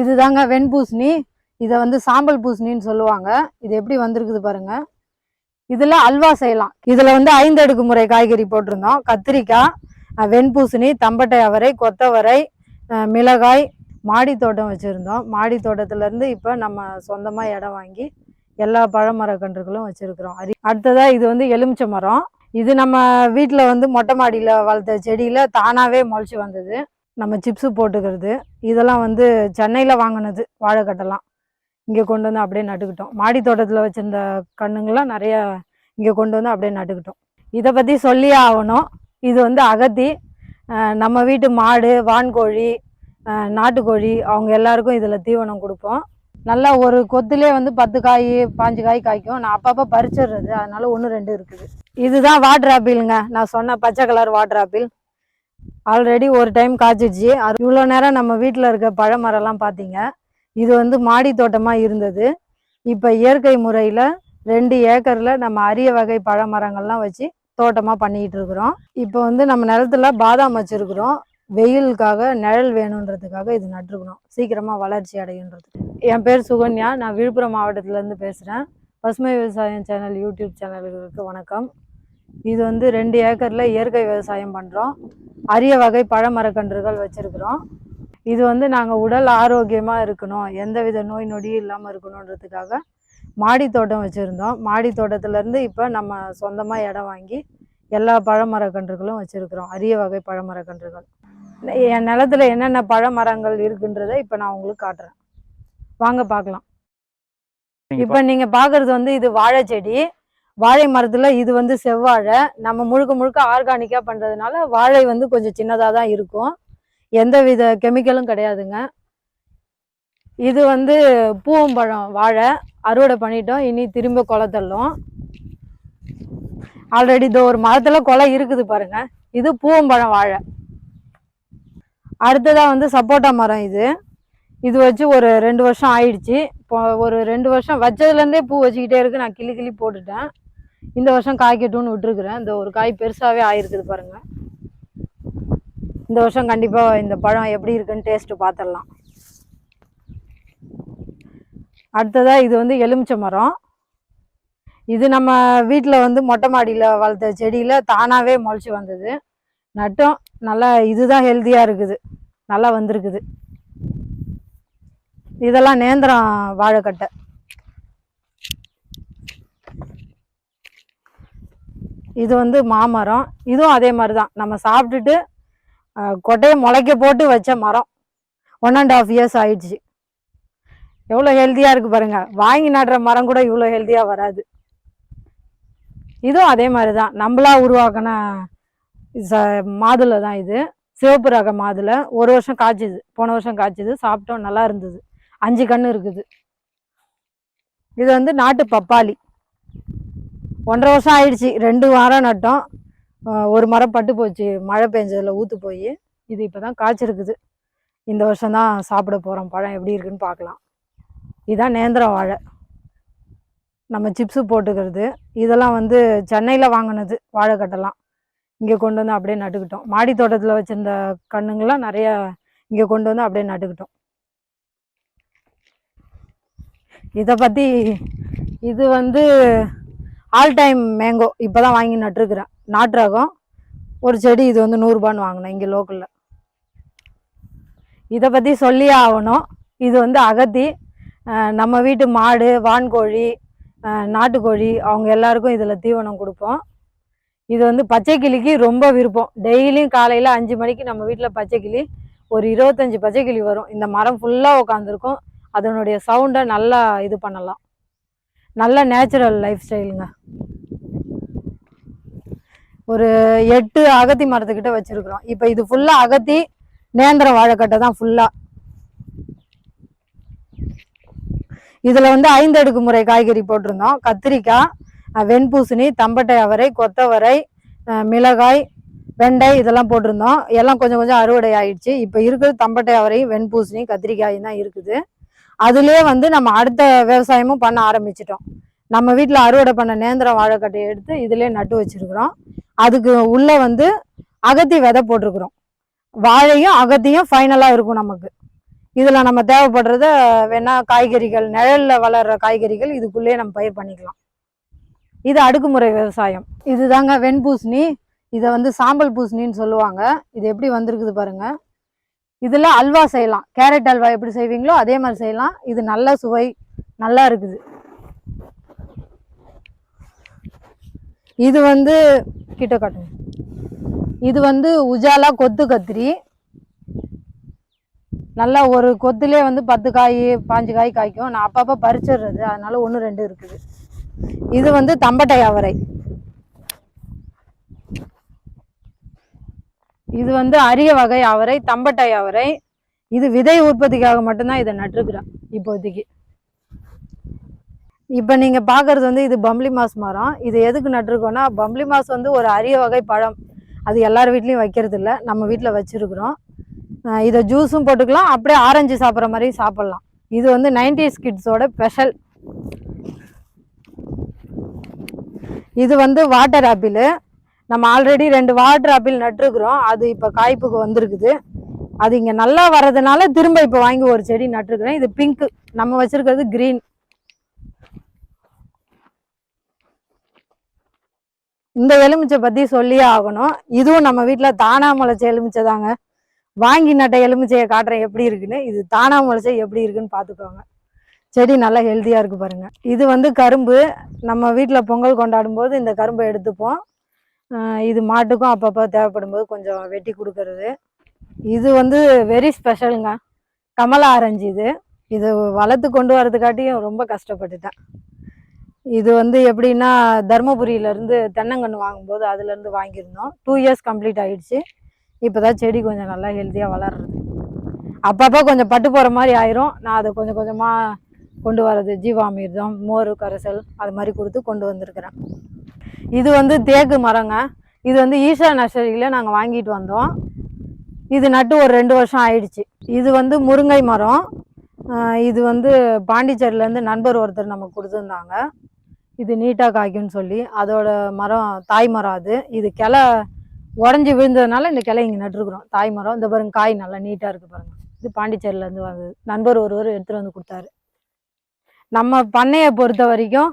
இதுதாங்க வெண்பூசணி. இதை வந்து சாம்பல் பூசணின்னு சொல்லுவாங்க. இது எப்படி வந்திருக்குது பாருங்க. இதில் அல்வா செய்யலாம். இதில் வந்து ஐந்து அடுக்கு முறை காய்கறி போட்டிருந்தோம். கத்திரிக்காய் வெண்பூசணி தம்பட்டை அவரை கொத்தவரை மிளகாய் மாடி தோட்டம் வச்சுருந்தோம். மாடி தோட்டத்துலேருந்து இப்போ நம்ம சொந்தமாக இடம் வாங்கி எல்லா பழமரக்கன்றுகளும் வச்சுருக்குறோம். அரி அடுத்ததாக இது வந்து எலுமிச்சை மரம். இது நம்ம வீட்டில் வந்து மொட்டை மாடியில் வளர்த்த செடியில் தானாகவே முளைச்சி வந்தது. நம்ம சிப்ஸு போட்டுக்கிறது. இதெல்லாம் வந்து சென்னையில் வாங்கினது வாழைக்கட்டெல்லாம். இங்கே கொண்டு வந்து அப்படியே நட்டுக்கிட்டோம். மாடி தோட்டத்தில் வச்சுருந்த கண்ணுங்களாம் நிறைய இங்கே கொண்டு வந்து அப்படியே நட்டுக்கிட்டோம். இதை பற்றி சொல்லியே ஆகணும். இது வந்து அகத்தி நம்ம வீட்டு மாடு வான்கோழி நாட்டுக்கோழி அவங்க எல்லாருக்கும் இதில் தீவனம் கொடுப்போம். நல்லா ஒரு கொத்துலேயே வந்து பத்து காய் பாஞ்சு காய் காய்க்கும். நான் அப்பப்போ பறிச்சிடுறது. அதனால ஒன்று ரெண்டு இருக்குது. இதுதான் வாட்டர் ஆப்பிளுங்க. நான் சொன்ன பச்சை கலர் வாட்டர் ஆப்பிள். ஆல்ரெடி ஒரு டைம் காய்ச்சிச்சு அது இவ்வளோ நேரம் நம்ம வீட்டில் இருக்க பழமரம்லாம் பார்த்தீங்க. இது வந்து மாடி தோட்டமாக இருந்தது. இப்போ இயற்கை முறையில் ரெண்டு ஏக்கரில் நம்ம அரிய வகை பழமரங்கள்லாம் வச்சு தோட்டமாக பண்ணிக்கிட்டு இருக்கிறோம். இப்போ வந்து நம்ம நிலத்துல பாதாம் வச்சுருக்குறோம். வெயிலுக்காக நிழல் வேணுன்றதுக்காக இது நட்டுருக்கணும். சீக்கிரமாக வளர்ச்சி அடையுன்றது என் பேர் சுகன்யா. நான் விழுப்புரம் மாவட்டத்திலேருந்து பேசுகிறேன் பசுமை விவசாயம் சேனல் யூடியூப் சேனல்களுக்கு வணக்கம். இது வந்து ரெண்டு ஏக்கரில் இயற்கை விவசாயம் பண்ணுறோம் அரிய வகை பழமரக்கன்றுகள் வச்சுருக்குறோம். இது வந்து நாங்கள் உடல் ஆரோக்கியமாக இருக்கணும். எந்தவித நோய் நொடியும் இல்லாமல் இருக்கணுன்றதுக்காக மாடி தோட்டம் வச்சுருந்தோம். மாடி தோட்டத்துலேருந்து இப்போ நம்ம சொந்தமாக இடம் வாங்கி எல்லா பழமரக்கன்றுகளும் வச்சுருக்குறோம். அரிய வகை பழமரக்கன்றுகள். என் நிலத்துல என்னென்ன பழமரங்கள் இருக்குன்றதை இப்போ நான் உங்களுக்கு காட்டுறேன். வாங்க பார்க்கலாம். இப்போ நீங்கள் பார்க்குறது வந்து இது வாழை செடி வாழை மரத்தில் இது வந்து செவ்வாழை. நம்ம முழுக்க முழுக்க ஆர்கானிக்காக பண்ணுறதுனால வாழை வந்து கொஞ்சம் சின்னதாக தான் இருக்கும். எந்த வித கெமிக்கலும் கிடையாதுங்க. இது வந்து பூவம்பழம் வாழை. அறுவடை பண்ணிட்டோம். இனி திரும்ப கொலை தள்ளும். ஆல்ரெடி இதோ ஒரு மரத்துல கொலை இருக்குது பாருங்க. இது பூவம்பழம் வாழை. அடுத்ததா வந்து சப்போட்டா மரம் இது. இது வச்சு ஒரு ரெண்டு வருஷம் ஆயிடுச்சு. இப்போ ஒரு ரெண்டு வருஷம் வச்சதுலேருந்தே பூ வச்சுக்கிட்டே இருக்கு. நான் கிளி கிளி போட்டுட்டேன். இந்த வருஷம் காய்க்கட்டும்னு விட்டுருக்குறேன். இந்த ஒரு காய் பெருசாகவே ஆயிருக்குது பாருங்கள் இந்த வருஷம் கண்டிப்பாக இந்த பழம் எப்படி இருக்குன்னு டேஸ்ட்டு பார்த்துடலாம் அடுத்ததாக இது வந்து எலுமிச்சை மரம். இது நம்ம வீட்டில் வந்து மொட்டை மாடியில் வளர்த்த செடியில் தானாகவே முளைச்சி வந்தது. நட்டும் நல்லா இதுதான் ஹெல்த்தியாக இருக்குது. நல்லா வந்திருக்குது. இதெல்லாம் நேந்திரம் வாழைக்கட்டை. இது வந்து மாமரம். இதுவும் அதே மாதிரி தான் நம்ம சாப்பிட்டுட்டு கொட்டையை முளைக்க போட்டு வச்ச மரம். ஒன் அண்ட் ஆஃப் இயர்ஸ் ஆயிடுச்சு. எவ்வளோ ஹெல்த்தியாக இருக்குது பாருங்கள் வாங்கி நடுற மரம் கூட இவ்வளோ ஹெல்த்தியாக வராது. இதுவும் அதே மாதிரி தான் நம்மளா உருவாக்கின ச மாதுளை தான் இது. சிவப்பு ரக மாதுளை. ஒரு வருஷம் காய்ச்சிது. போன வருஷம் காய்ச்சிது. சாப்பிட்டோம். நல்லா இருந்தது. அஞ்சு கன்று இருக்குது. இது வந்து நாட்டு பப்பாளி. ஒன்றரை வருஷம் ஆயிடுச்சு. ரெண்டு வாரம் நட்டோம். ஒரு மரம் பட்டு போச்சு. மழை பெஞ்சதில் ஊற்று போய் இது இப்போ தான் காய்ச்சிருக்குது. இந்த வருஷம் தான் சாப்பிட போகிறோம் பழம் எப்படி இருக்குன்னு பார்க்கலாம். இதுதான் நேந்திரம் வாழை. நம்ம சிப்ஸு போட்டுக்கிறது. இதெல்லாம் வந்து சென்னையில் வாங்கினது வாழைக்கட்டெல்லாம். இங்கே கொண்டு வந்து அப்படியே நட்டுக்கிட்டோம். மாடி தோட்டத்தில் வச்சுருந்த கண்ணுங்களாம் நிறையா இங்கே கொண்டு வந்து அப்படியே நட்டுக்கிட்டோம். இதை பற்றி இது வந்து ஆல் டைம் மேங்கோ இப்போ தான் வாங்கி நட்டுருக்குறேன். நாட்டு ரகம் ஒரு செடி இது வந்து நூறுரூபான்னு வாங்கினேன் இங்கே லோக்கலில் இதை பற்றி சொல்லியே ஆகணும். இது வந்து அகத்தி நம்ம வீட்டு மாடு வான்கோழி நாட்டுக்கோழி அவங்க எல்லாருக்கும் இதில் தீவனம் கொடுப்போம். இது வந்து பச்சை கிளிக்கு ரொம்ப விருப்பம். டெய்லியும் காலையில் அஞ்சு மணிக்கு நம்ம வீட்டில் பச்சை கிளி ஒரு இருபத்தஞ்சி பச்சை கிளி வரும். இந்த மரம் ஃபுல்லாக உட்காந்துருக்கும் அதனுடைய சவுண்டை நல்லா இது பண்ணலாம். நல்ல நேச்சுரல் லைஃப் ஸ்டைலுங்க ஒரு எட்டு அகத்தி மரத்துக்கிட்ட வச்சுருக்குறோம். இப்போ இது ஃபுல்லாக அகத்தி நேந்திரம் வாழைக்கட்டை தான் ஃபுல்லாக இதில் வந்து ஐந்து அடுக்கு முறை காய்கறி போட்டிருந்தோம். கத்திரிக்காய் வெண்பூசணி தம்பட்டை அவரை கொத்தவரை மிளகாய் வெண்டை இதெல்லாம் போட்டிருந்தோம். எல்லாம் கொஞ்சம் கொஞ்சம் அறுவடை ஆயிடுச்சு. இப்போ இருக்கிறது தம்பட்டை அவரை வெண்பூசணி கத்திரிக்காயும் தான் இருக்குது. அதுலேயே வந்து நம்ம அடுத்த விவசாயமும் பண்ண ஆரம்பிச்சிட்டோம். நம்ம வீட்டில் அறுவடை பண்ண நேந்திரம் வாழைக்கட்டையை எடுத்து இதுலேயே நட்டு வச்சிருக்கிறோம். அதுக்கு உள்ளே வந்து அகத்தி விதை போட்டிருக்கிறோம். வாழையும் அகத்தியும் ஃபைனலாக இருக்கும் நமக்கு. இதில் நம்ம தேவைப்படுறத வேணா காய்கறிகள் நிழலில் வளர்கிற காய்கறிகள் இதுக்குள்ளேயே நம்ம பயிர் பண்ணிக்கலாம். இது அடுக்குமுறை விவசாயம். இதுதாங்க வெண்பூசணி. இதை வந்து சாம்பல் பூசணின்னு சொல்லுவாங்க. இது எப்படி வந்திருக்குது பாருங்கள் இதில் அல்வா செய்யலாம். கேரட் அல்வா எப்படி செய்வீங்களோ அதே மாதிரி செய்யலாம். இது நல்ல சுவை நல்லா இருக்குது. இது வந்து கிட்ட காட்டுங்க இது வந்து உஜாலா கொத்து கத்திரி. நல்லா ஒரு கொத்துலேயே வந்து பத்து காய் பாஞ்சு காய் காய்க்கும். நான் அப்பப்போ பறிச்சிடுறது. அதனால ஒன்று ரெண்டு இருக்குது. இது வந்து தம்பட்டை அவரை. இது வந்து அரிய வகை அவரை தம்பட்டை அவரை. இது விதை உற்பத்திக்காக மட்டும்தான் இதை நட்டுருக்குறேன் இப்போதைக்கு. இப்போ நீங்கள் பார்க்குறது வந்து இது பம்ப்ளி மாஸ் மரம். இது எதுக்கு நட்டுருக்கோன்னா பம்ப்ளி மாஸ் வந்து ஒரு அரிய வகை பழம். அது எல்லார் வீட்லேயும் வைக்கிறது இல்லை நம்ம வீட்டில் வச்சுருக்குறோம். இதை ஜூஸும் போட்டுக்கலாம். அப்படியே ஆரஞ்சு சாப்பிட்ற மாதிரி சாப்பிட்லாம். இது வந்து நைன்டிஸ் கிட்ஸோட ஸ்பெஷல். இது வந்து வாட்டர் ஆப்பிள். நம்ம ஆல்ரெடி ரெண்டு வாட்டர் ஆப்பிள் நட்டுருக்குறோம். அது இப்போ காய்ப்புக்கு வந்திருக்குது. அது இங்கே நல்லா வர்றதுனால திரும்ப இப்போ வாங்கி ஒரு செடி நட்டுருக்குறேன். இது பிங்க்கு நம்ம வச்சுருக்கிறது கிரீன் இந்த எலுமிச்சை பற்றி சொல்லியே ஆகணும். இதுவும் நம்ம வீட்டில் தானா முளைச்ச எலுமிச்சை தாங்க. வாங்கி நட்ட எலுமிச்சையை காட்டுறேன் எப்படி இருக்குன்னு. இது தானா முளைச்ச எப்படி இருக்குன்னு பார்த்துக்கோங்க. செடி நல்லா ஹெல்த்தியாக இருக்கு பாருங்க. இது வந்து கரும்பு. நம்ம வீட்டில் பொங்கல் கொண்டாடும் போது இந்த கரும்பை எடுத்துப்போம். இது மாட்டுக்கும் அப்பப்போ தேவைப்படும் போது கொஞ்சம் வெட்டி கொடுக்கறது. இது வந்து வெரி ஸ்பெஷலுங்க கமலா ஆரஞ்சு இது. இது வளர்த்து கொண்டு வரதுக்காட்டியும் ரொம்ப கஷ்டப்பட்டுட்டேன். இது வந்து எப்படின்னா தர்மபுரியிலேருந்து தென்னங்கன்று வாங்கும்போது அதுலேருந்து வாங்கியிருந்தோம். டூ இயர்ஸ் கம்ப்ளீட் ஆகிடுச்சு இப்போ தான் செடி கொஞ்சம் நல்லா ஹெல்த்தியாக வளர்றது. அப்பப்போ கொஞ்சம் பட்டு போகிற மாதிரி ஆயிரும். நான் அதை கொஞ்சம் கொஞ்சமாக கொண்டு வரது ஜீவாமிர்தம் மோர் கரைசல் அது மாதிரி கொடுத்து கொண்டு வந்திருக்கிறேன். இது வந்து தேக்கு மரங்க. இது வந்து ஈஷா நர்சரியில் நாங்கள் வாங்கிட்டு வந்தோம். இது நட்டு ஒரு ரெண்டு வருஷம் ஆயிடுச்சு. இது வந்து முருங்கை மரம். இது வந்து பாண்டிச்சேரியிலேருந்து நண்பர் ஒருத்தர் நமக்கு கொடுத்துருந்தாங்க. இது நீட்டாக காய்க்கும்னு சொல்லி. அதோட மரம் தாய் மரம் அது. இது கிளை உடஞ்சி விழுந்ததுனால இந்த கிளை இங்கே நட்டுருக்குறோம். தாய் மரம். இந்த பாருங்க காய் நல்லா நீட்டாக இருக்குது பாருங்க. இது பாண்டிச்சேரியிலேருந்து வந்தது. நண்பர் ஒருவர் எடுத்துகிட்டு வந்து கொடுத்தாரு. நம்ம பண்ணையை பொறுத்த வரைக்கும்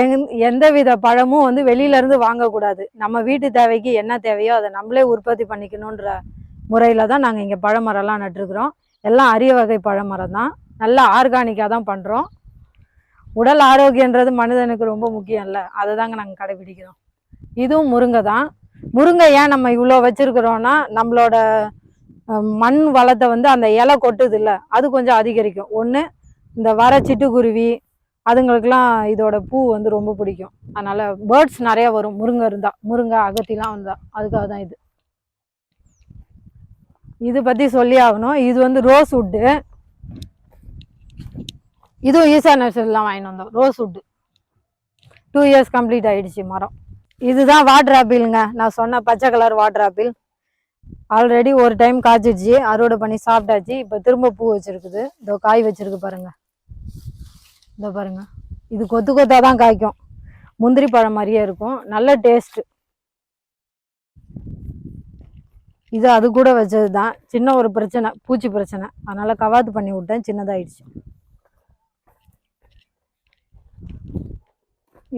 எங் எந்த வித பழமும் வந்து வெளியில இருந்து வாங்கக்கூடாது. நம்ம வீட்டு தேவைக்கு என்ன தேவையோ அதை நம்மளே உற்பத்தி பண்ணிக்கணுன்ற முறையில் தான் நாங்கள் இங்கே பழமரம்லாம் நட்டுருக்குறோம். எல்லாம் அரிய வகை பழமரம் தான். நல்லா ஆர்கானிக்காக தான் பண்ணுறோம் உடல் ஆரோக்கியன்றது மனிதனுக்கு ரொம்ப முக்கியம் இல்லை அதை தாங்க நாங்கள் கடைபிடிக்கிறோம். இதுவும் முருங்கை தான். முருங்கை ஏன் நம்ம இவ்வளோ வச்சுருக்குறோன்னா நம்மளோட மண் வளத்தை வந்து அந்த இலை கொட்டுது இல்லை அது கொஞ்சம் அதிகரிக்கும். ஒன்று இந்த வர சிட்டுக்குருவி அதுங்களுக்கெல்லாம் இதோட பூ வந்து ரொம்ப பிடிக்கும். அதனால பேர்ட்ஸ் நிறைய வரும். முருங்கை இருந்தா முருங்கை அகத்திலாம் வந்தா அதுக்காக தான் இது. இது பத்தி சொல்லி ஆகணும். இது வந்து ரோஸ் உட்டு இதுவும் ஈசா நர்சரிலாம் வாங்கிட்டு வந்தோம். ரோஸ் உட்டு டூ இயர்ஸ் கம்ப்ளீட் ஆயிடுச்சு மரம். இதுதான் வாட்டர் ஆப்பிளுங்க நான் சொன்ன பச்சை கலர் வாட்டர் ஆப்பிள் ஆல்ரெடி ஒரு டைம் காய்ச்சிடுச்சு. அறுவடை பண்ணி சாப்பிட்டாச்சு. இப்போ திரும்ப பூ வச்சிருக்குது. இதோ காய் வச்சிருக்கு பாருங்கள் இந்த பாருங்க. இது கொத்து கொத்தாக தான் காய்க்கும். முந்திரி பழம் மாதிரியே இருக்கும். நல்ல டேஸ்ட்டு இது அது கூட வச்சது தான் சின்ன ஒரு பிரச்சனை பூச்சி பிரச்சனை. அதனால் கவாத்து பண்ணி விட்டேன். சின்னதாயிடுச்சு.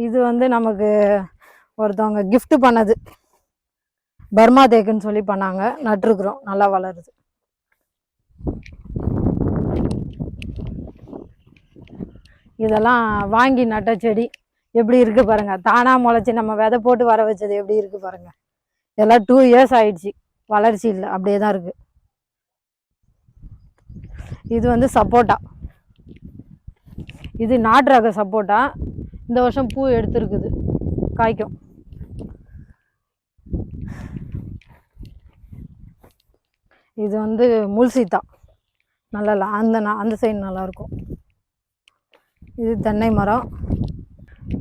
இது வந்து நமக்கு ஒருத்தவங்க கிஃப்ட்டு பண்ணது. பர்மா தேக்குன்னு சொல்லி பண்ணாங்க. நட்டுருக்குறோம். நல்லா வளருது. இதெல்லாம் வாங்கி நட்ட செடி எப்படி இருக்கு பாருங்க. தானா முளைச்சி நம்ம விதை போட்டு வர வச்சது எப்படி இருக்கு பாருங்க. இதெல்லாம் டூ இயர்ஸ் ஆயிடுச்சு. வளர்ச்சி இல்லை அப்படியே தான் இருக்கு. இது வந்து சப்போட்டா. இது நாட்டு ரக சப்போட்டா. இந்த வருஷம் பூ எடுத்துருக்குது. காய்க்கும். இது வந்து முல்சீத்தா. நல்லா அந்த அந்த சைடு நல்லாயிருக்கும் இது தென்னை மரம்.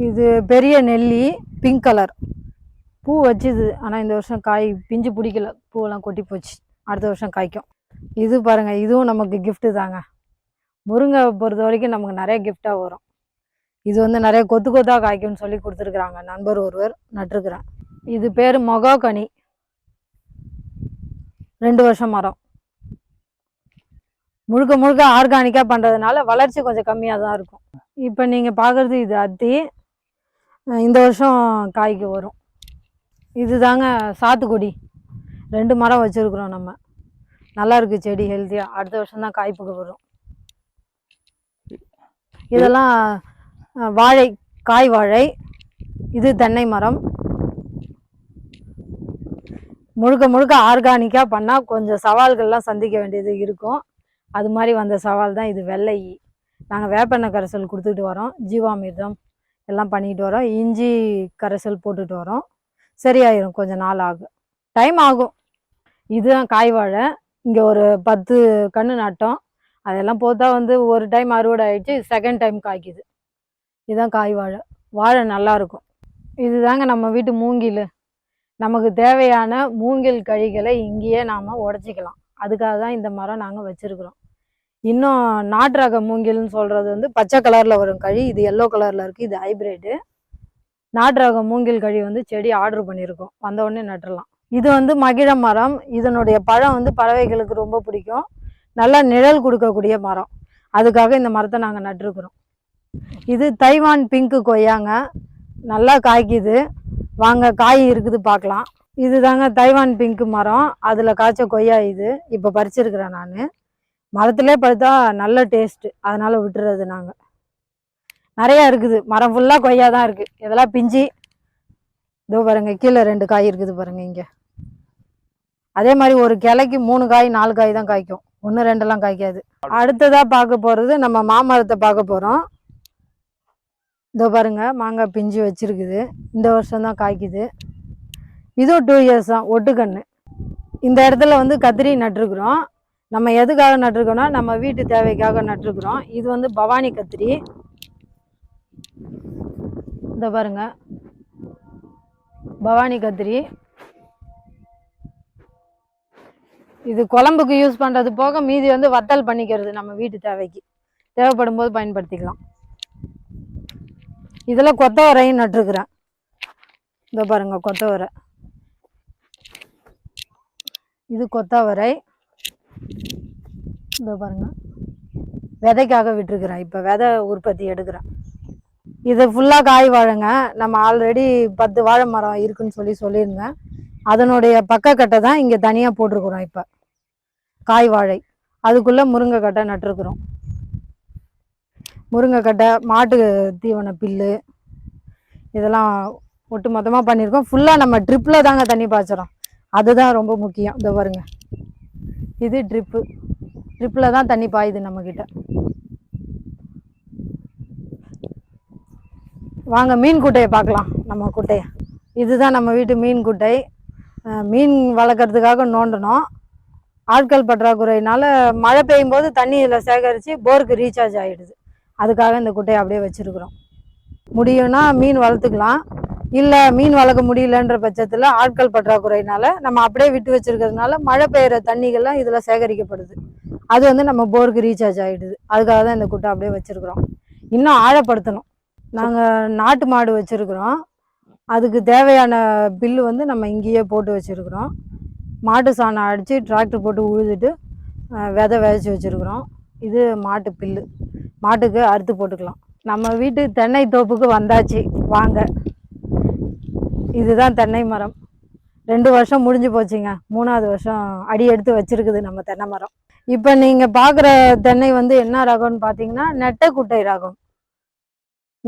இது பெரிய நெல்லி பிங்க் கலர் பூ வச்சுது. ஆனால் இந்த வருஷம் காய் பிஞ்சு பிடிக்கல. பூவெல்லாம் கொட்டி போச்சு. அடுத்த வருஷம் காய்க்கும். இது பாருங்கள் இதுவும் நமக்கு கிஃப்ட்டு தாங்க. முருங்கை பொறுத்த வரைக்கும் நமக்கு நிறைய கிஃப்டாக வரும். இது வந்து நிறைய கொத்து கொத்தாக காய்க்கும்னு சொல்லி கொடுத்துருக்குறாங்க. நண்பர் ஒருவர் நட்டுருக்குறேன். இது பேர் மொகாக்கனி. ரெண்டு வருஷம் மரம். முழுக்க முழுக்க ஆர்கானிக்காக பண்ணுறதுனால வளர்ச்சி கொஞ்சம் கம்மியாக தான் இருக்கும். இப்போ நீங்கள் பார்க்குறது இது அத்தி. இந்த வருஷம் காய்க்கு வரும். இதுதாங்க சாத்துக்குடி. ரெண்டு மரம் வச்சுருக்குறோம் நம்ம. நல்லாயிருக்கு செடி ஹெல்த்தியாக அடுத்த வருஷம் தான் காய்ப்புக்கு வரும். இதெல்லாம் வாழை காய் வாழை. இது தென்னை மரம். முழுக்க முழுக்க ஆர்கானிக்காக பண்ணால் கொஞ்சம் சவால்கள்லாம் சந்திக்க வேண்டியது இருக்கும். அது மாதிரி வந்த சவால் தான் இது வெள்ளை. நாங்கள் வேப்பெண்ணெய் கரைசல் கொடுத்துட்டு வரோம். ஜீவாமிர்தம் எல்லாம் பண்ணிட்டு வரோம். இஞ்சி கரைசல் போட்டுட்டு வரோம். சரியாயிரும். கொஞ்சம் நாள் ஆகும். டைம் ஆகும். இதுதான் காய் வாழை. இங்கே ஒரு பத்து கன்று நட்டோம். அதெல்லாம் போத்தா வந்து ஒரு டைம் அறுவடை ஆயிடுச்சு. செகண்ட் டைம் காய்க்குது. இதுதான் காய் வாழை. வாழை நல்லாயிருக்கும் இதுதாங்க நம்ம வீட்டு மூங்கில். நமக்கு தேவையான மூங்கில் கழிகளை இங்கேயே நாம் உடச்சிக்கலாம். அதுக்காக தான் இந்த மரம் நாங்கள் வச்சுருக்குறோம். இன்னும் நாட்டு ரக மூங்கில்னு சொல்கிறது வந்து பச்சை கலரில் வரும் கழி. இது எல்லோ கலரில் இருக்குது இது ஹைப்ரிட்டு நாட்டு ரக மூங்கில் கழி வந்து செடி ஆர்டர் பண்ணியிருக்கோம். வந்தவுடனே நட்டுடலாம் இது வந்து மகிழ மரம். இதனுடைய பழம் வந்து பறவைகளுக்கு ரொம்ப பிடிக்கும். நல்லா நிழல் கொடுக்கக்கூடிய மரம். அதுக்காக இந்த மரத்தை நாங்கள் நட்டுருக்குறோம். இது தைவான் பிங்க்கு கொய்யாங்க. நல்லா காய்க்குது. வாங்க காய் இருக்குது பார்க்கலாம். இதுதாங்க தைவான் பிங்க் மரம். அதில் காய்ச்ச கொய்யா இது. இப்போ பறிச்சிருக்கிறேன் நான். மரத்திலே பழுத்தா நல்ல டேஸ்ட்டு அதனால் விட்டுறது நாங்கள் நிறையா இருக்குது. மரம் ஃபுல்லாக கொய்யா தான் இருக்குது இதெல்லாம் பிஞ்சு இதோ பாருங்க கீழே ரெண்டு காய் இருக்குது பாருங்கள் இங்கே. அதே மாதிரி ஒரு கிளைக்கு மூணு காய் நாலு காய் தான் காய்க்கும். ஒன்று ரெண்டெல்லாம் காய்க்காது. அடுத்ததாக பார்க்க போகிறது நம்ம மாமரத்தை பார்க்க போகிறோம் இதோ பாருங்க மாங்காய் பிஞ்சு வச்சுருக்குது. இந்த வருஷம் தான் காய்க்குது. இதுவும் டூ இயர்ஸ் தான் ஒட்டுக்கன்று இந்த இடத்துல வந்து கத்திரி நட்டுருக்குறோம். நம்ம எதுக்காக நட்டுருக்கோம்னா நம்ம வீட்டு தேவைக்காக நட்டுருக்குறோம். இது வந்து பவானி கத்திரி. இந்த பாருங்க. பவானி கத்திரி. இது குழம்புக்கு யூஸ் பண்ணுறது போக மீதி வந்து வத்தல் பண்ணிக்கிறது நம்ம வீட்டு தேவைக்கு. தேவைப்படும் போது பயன்படுத்திக்கலாம். இதில் கொத்தவரையும் நட்டிருக்கிறேன். இந்த பாருங்க கொத்தவரை. இது கொத்தவரை. இதோ பாருங்க. விதைக்காக விட்டுருக்குறேன் இப்போ விதை உற்பத்தி எடுக்கிறேன். இது ஃபுல்லாக காய் வாழைங்க. நம்ம ஆல்ரெடி பத்து வாழை மரம் இருக்குன்னு சொல்லி சொல்லியிருந்தேன். அதனுடைய பக்கக்கட்டை தான் இங்கே தனியாக போட்டிருக்குறோம் இப்போ. காய் வாழை. அதுக்குள்ளே முருங்கைக்கட்டை நட்டுருக்குறோம். முருங்கைக்கட்டை மாட்டு தீவன பில்லு இதெல்லாம் ஒட்டு மொத்தமாக பண்ணியிருக்கோம் ஃபுல்லாக நம்ம ட்ரிப்பில் தாங்க தண்ணி பாய்ச்சறோம். அதுதான் ரொம்ப முக்கியம். இந்த பாருங்கள் இது ட்ரிப்பு ட்ரிப்பில் தான் தண்ணி பாயுது நம்மக்கிட்ட வாங்க மீன் குட்டையை பார்க்கலாம். நம்ம குட்டையை. இதுதான் நம்ம வீட்டு மீன் குட்டை. மீன் வளர்க்குறதுக்காக நோண்டணும் ஆட்கள் பற்றாக்குறையினால மழை பெய்யும் போது தண்ணி இதில் சேகரித்து போருக்கு ரீசார்ஜ் ஆகிடுது அதுக்காக இந்த குட்டையை அப்படியே வச்சுருக்குறோம். முடியும்னா மீன் வளர்த்துக்கலாம். இல்லை மீன் வளர்க்க முடியலன்ற பட்சத்தில் ஆட்கள் பற்றாக்குறையினால நம்ம அப்படியே விட்டு வச்சிருக்கிறதுனால மழை பெய்கிற தண்ணிகள்லாம் இதில் சேகரிக்கப்படுது. அது வந்து நம்ம போருக்கு ரீசார்ஜ் ஆகிடுது அதுக்காக தான் இந்த குட்டை அப்படியே வச்சுருக்குறோம். இன்னும் ஆழப்படுத்தணும். நாங்கள் நாட்டு மாடு வச்சுருக்குறோம். அதுக்கு தேவையான பில்லு வந்து நம்ம இங்கேயே போட்டு வச்சுருக்குறோம். மாட்டு சாணம் அடித்து டிராக்டர் போட்டு உழுதுட்டு விதை விதைச்சி வச்சுருக்குறோம். இது மாட்டு பில்லு மாட்டுக்கு அறுத்து போட்டுக்கலாம். நம்ம வீட்டு தென்னை தோப்புக்கு வந்தாச்சு. வாங்க. இதுதான் தென்னை மரம். ரெண்டு வருஷம் முடிஞ்சு போச்சுங்க. மூணாவது வருஷம் அடி எடுத்து வச்சிருக்குது நம்ம தென்னை மரம். இப்போ நீங்கள் பார்க்குற தென்னை வந்து என்ன ரகம்னு பார்த்தீங்கன்னா நெட்டை குட்டை ரகம்.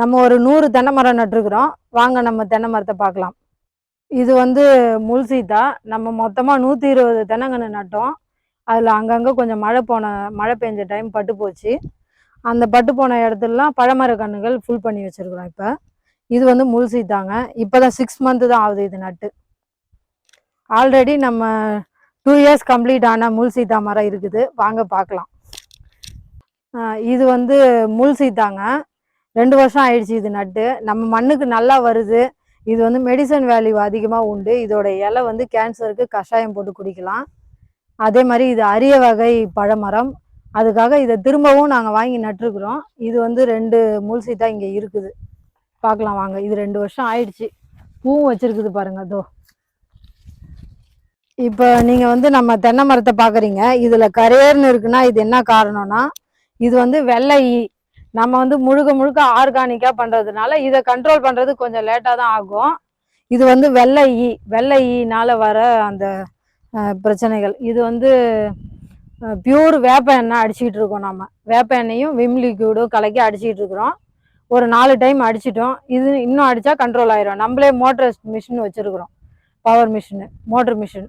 நம்ம ஒரு நூறு தென்னை மரம் நட்டுருக்குறோம். வாங்க நம்ம தென்னை மரத்தை பார்க்கலாம் இது வந்து முள் சீத்தா. நம்ம மொத்தமாக நூற்றி இருபது தென்னங்கன்று நட்டோம். அதில் அங்கங்கே கொஞ்சம் மழை போன மழை பெஞ்ச டைம் பட்டு போச்சு. அந்த பட்டு போன இடத்துலலாம் பழமர கன்றுகள் ஃபுல் பண்ணி வச்சுருக்குறோம் இப்போ. இது வந்து முள் சீத்தாங்க இப்போ தான் சிக்ஸ் மந்த்து தான் ஆகுது இது நட்டு. ஆல்ரெடி நம்ம டூ இயர்ஸ் கம்ப்ளீட் ஆன முள் சீத்தா மரம் இருக்குது. வாங்க பார்க்கலாம். இது வந்து முள் சீத்தாங்க ரெண்டு வருஷம் ஆயிடுச்சு இது நட்டு. நம்ம மண்ணுக்கு நல்லா வருது. இது வந்து மெடிசன் வேல்யூ அதிகமாக உண்டு. இதோட இலை வந்து கேன்சருக்கு கஷாயம் போட்டு குடிக்கலாம். அதே மாதிரி இது அரிய வகை பழமரம். அதுக்காக இதை திரும்பவும் நாங்கள் வாங்கி நட்டுருக்குறோம். இது வந்து ரெண்டு முள் சீதா இங்கே இருக்குது. பார்க்கலாம் வாங்க. இது ரெண்டு வருஷம் ஆயிடுச்சு. பூவும் வச்சுருக்குது பாருங்க அதோ இப்போ நீங்கள் வந்து நம்ம தென்னை மரத்தை பார்க்குறீங்க. இதில் கரையர்னு இருக்குன்னா இது என்ன காரணம்னா இது வந்து வெள்ளை. ஈ நம்ம வந்து முழுக்க முழுக்க ஆர்கானிக்காக பண்ணுறதுனால இதை கண்ட்ரோல் பண்ணுறது கொஞ்சம் லேட்டாக தான் ஆகும். இது வந்து வெள்ளை ஈ வெள்ளை ஈனால் வர அந்த பிரச்சனைகள். இது வந்து பியூர் வேப்ப எண்ணெய் அடிச்சுக்கிட்டு இருக்கோம் நம்ம வேப்ப எண்ணெயும் விம் லிக்யூடும் கலக்கி அடிச்சுக்கிட்டு இருக்கிறோம். ஒரு நாலு டைம் அடிச்சிட்டோம். இது இன்னும் அடித்தா கண்ட்ரோல் ஆயிரும். நம்மளே மோட்டர் மிஷின் வச்சுருக்குறோம். பவர் மிஷினு மோட்டர் மிஷின்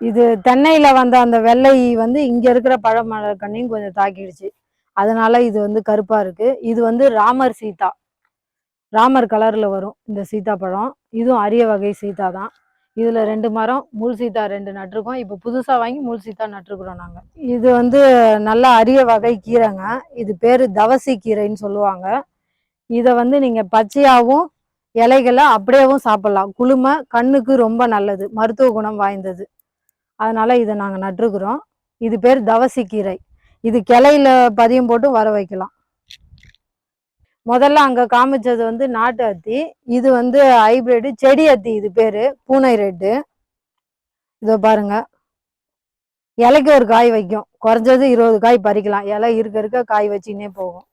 இது தென்னையில் வந்த அந்த வெள்ளை வந்து இங்கே இருக்கிற பழமரக்கண்ணையும் கொஞ்சம் தாக்கிடுச்சு. அதனால இது வந்து கருப்பாக இருக்குது இது வந்து ராமர் சீதா. ராமர் கலரில் வரும் இந்த சீதா பழம் இதுவும் அரிய வகை சீதா தான் இதில் ரெண்டு மரம் முள் ரெண்டு நட்டிருக்கோம். இப்போ புதுசாக வாங்கி முள் சீதா நட்டுருக்குறோம் நாங்கள் இது வந்து நல்ல அரிய வகை கீரைங்க. இது பேர் தவசி கீரைன்னு சொல்லுவாங்க. இதை வந்து நீங்கள் பச்சையாகவும் இலைகளை அப்படியேவும் சாப்பிட்லாம். குளுமை கண்ணுக்கு ரொம்ப நல்லது. மருத்துவ குணம் வாய்ந்தது. அதனால இதை நாங்கள் நட்டுருக்குறோம். இது பேர் தவசி கீரை. இது கிளையில பதியம் போட்டு வர வைக்கலாம். முதல்ல அங்கே காமிச்சது வந்து நாட்டு அத்தி இது வந்து ஹைப்ரிடு செடி அத்தி இது பேர் பூனை ரெட்டு. இதோ பாருங்க. இலைக்கு ஒரு காய் வைக்கும். குறைஞ்சது இருபது காய் பறிக்கலாம். இலை இருக்க இருக்க காய் வச்சுக்கினே போகும்.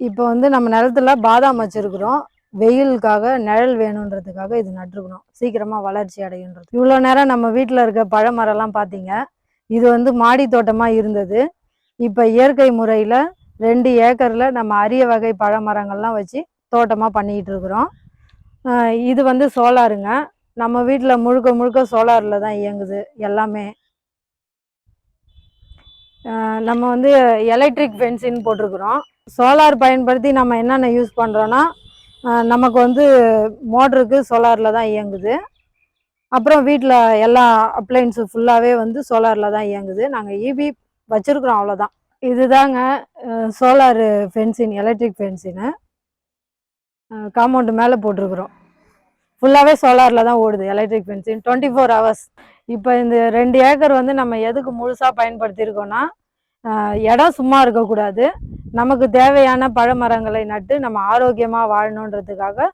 இப்போ வந்து நம்ம நிலத்துல பாதாம் வச்சிருக்கிறோம். வெயிலுக்காக நிழல் வேணுன்றதுக்காக இது நட்டுருக்கணும். சீக்கிரமாக வளர்ச்சி அடையுன்றது. இவ்வளோ நேரம் நம்ம வீட்டில் இருக்க பழமரம்லாம் பார்த்தீங்க. இது வந்து மாடி தோட்டமாக இருந்தது. இப்போ இயற்கை முறையில் ரெண்டு ஏக்கரில் நம்ம அரிய வகை பழமரங்கள்லாம் வச்சு தோட்டமாக பண்ணிக்கிட்டு இருக்கிறோம். இது வந்து சோலாருங்க. நம்ம வீட்டில் முழுக்க முழுக்க சோலாரில் தான் இயங்குது எல்லாமே. நம்ம வந்து எலக்ட்ரிக் ஃபென்சின்னு போட்டிருக்கிறோம். சோலார் பயன்படுத்தி நம்ம என்னென்ன யூஸ் பண்ணுறோன்னா நமக்கு வந்து மோட்டருக்கு சோலாரில் தான் இயங்குது. அப்புறம் வீட்டில் எல்லா அப்ளைன்ஸு ஃபுல்லாகவே வந்து சோலாரில் தான் இயங்குது. நாங்கள் இபி வச்சுருக்குறோம் அவ்வளோதான் இதுதாங்க சோலார் ஃபென்சின் எலக்ட்ரிக் ஃபென்சின்னு காம்பவுண்டு மேலே போட்டிருக்குறோம். ஃபுல்லாகவே சோலாரில் தான் ஓடுது electric fencing. Twenty four hours. இப்போ இந்த ரெண்டு ஏக்கர் வந்து நம்ம எதுக்கு முழுசாக பயன்படுத்தியிருக்கோம்னா இடம் சும்மா இருக்கக்கூடாது. நமக்கு தேவையான பழமரங்களை நட்டு நம்ம ஆரோக்கியமாக வாழணுன்றதுக்காக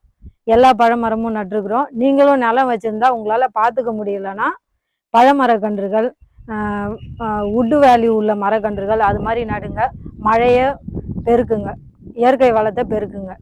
எல்லா பழமரமும் நட்டுருக்குறோம். நீங்களும் நிலம் வச்சுருந்தா உங்களால் பார்த்துக்க முடியலன்னா பழமரக்கன்றுகள் உட்டு வேல்யூ உள்ள மரக்கன்றுகள் அது மாதிரி நடுங்க மழையை பெருக்குங்க. இயற்கை வளத்தை பெருக்குங்க.